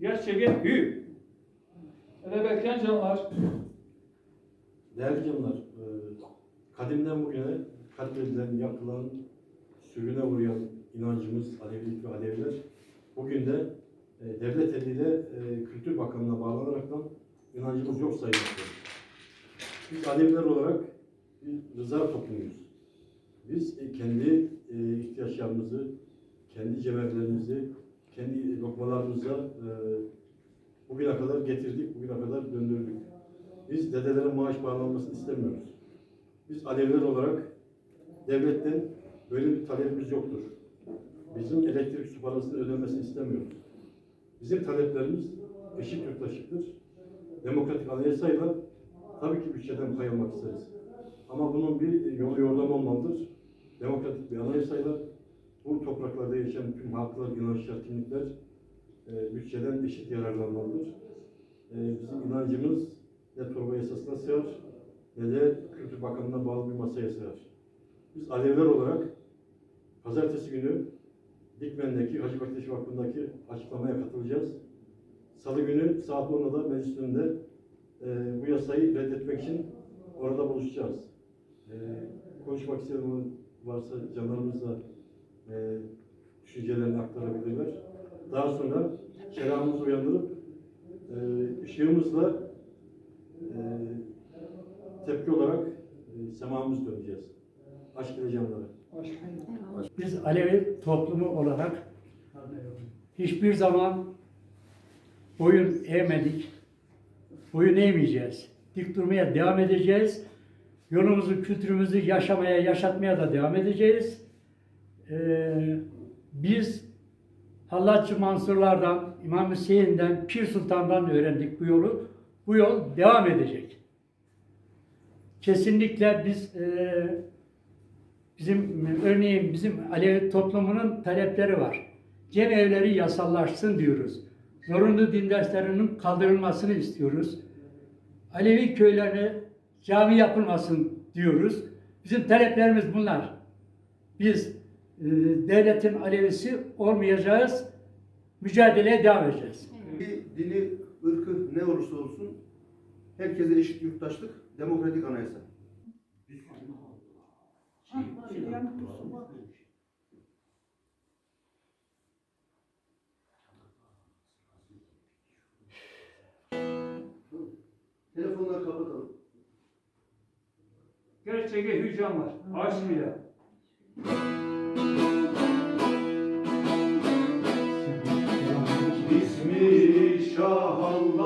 gerçeğe hü. Hele bekleyen canlar. Değerli canlar, e, kadimden bugüne katledilen, yakılan, sürgüne uğrayan inancımız, Alevilik ve Aleviler bugün de e, devlet eliyle e, Kültür Bakanlığı'na bağlanaraktan inancımız yok sayılmaktadır. Biz Aleviler olarak bir rıza toplumuyuz. Biz e, kendi e, ihtiyaçlarımızı, kendi cevherlerimizi, kendi lokmalarımıza e, bugüne kadar getirdik, bugüne kadar döndürdük. Biz dedelere maaş bağlanmasını istemiyoruz. Biz Aleviler olarak devletten böyle bir talebimiz yoktur. Bizim elektrik su parasının ödenmesini istemiyoruz. Bizim taleplerimiz eşit yurttaşlıktır. Demokratik anayasayla tabii ki bütçeden pay almak isteriz. Ama bunun bir yolu yordam olmalıdır. Demokratik bir anayasayla bu topraklarda yaşayan tüm halklar, inançlar, kimlikler e, bütçeden eşit yararlanmalıdır. E, bizim inancımız ne torba yasasına sığar ne de Kültür Bakanlığı'na bağlı bir masaya sığar. Biz Aleviler olarak pazartesi günü Dikmen'deki Hacı Bektaş Vakfı'ndaki açıklamaya katılacağız. Salı günü saat 10'da meclis önünde e, bu yasayı reddetmek için orada buluşacağız. E, konuşmak isteyen varsa canlarımızla e, düşüncelerini aktarabilirler. Daha sonra kelamımızı uyandırıp e, ışığımızla e, tepki olarak e, semamız döneceğiz. Aşk ile canlara. Biz Alevi toplumu olarak hiçbir zaman boyun eğmedik. Boyun eğmeyeceğiz. Dik durmaya devam edeceğiz. Yolumuzu, kültürümüzü yaşamaya, yaşatmaya da devam edeceğiz. Ee, biz Hallatçı Mansurlardan, İmam Hüseyin'den, Pir Sultan'dan öğrendik bu yolu. Bu yol devam edecek. Kesinlikle biz e, Bizim örneğin bizim Alevi toplumunun talepleri var. Cem evleri yasallaşsın diyoruz. Zorunlu din derslerinin kaldırılmasını istiyoruz. Alevi köylerine cami yapılmasın diyoruz. Bizim taleplerimiz bunlar. Biz e, devletin Alevisi olmayacağız. Mücadeleye devam edeceğiz. Bir dini, ırkı ne olursa olsun herkese eşit yurttaşlık, demokratik anayasa. Telefonları kapatalım. Gerçeğe hü canlar. Aşk ile.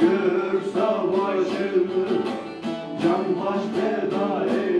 Gör savaşımı Can baş feda edip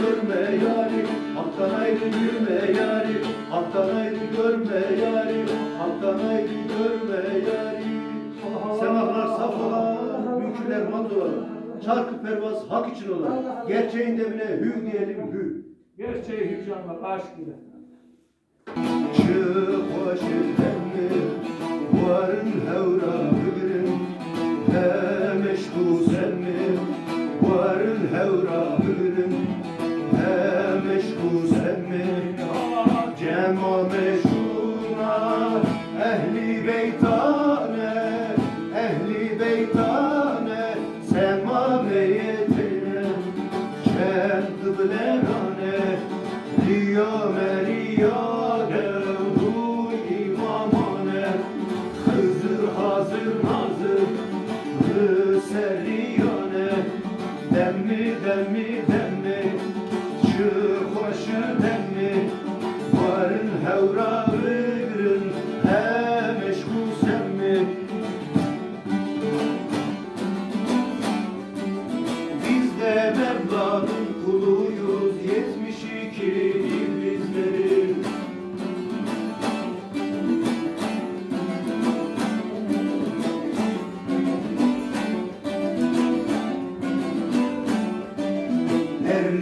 görme yari Haktan ayrı yürüme yari Haktan ayrı görme yari Haktan ayrı görme yari Sevaplar saf olan Mülküler mat olan Çarkı pervaz hak için olan Gerçeğinde bile hü diyelim hü. Gerçeği hükranla aşk ile. Çık başım emni Varın hevra bügrin He meşgul senni Varın hevra bügrin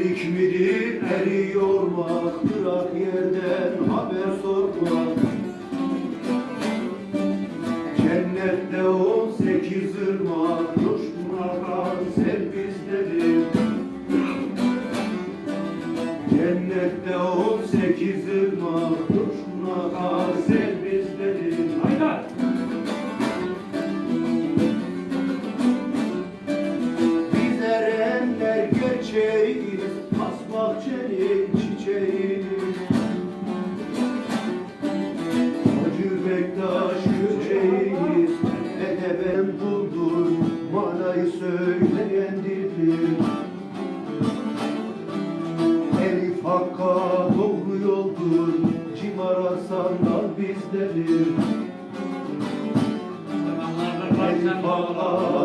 Erlik midir eri yormak Bırak yerden haber sormak Cennette on sekiz ırmak Coşkun arkan sen izlerim Eyvallah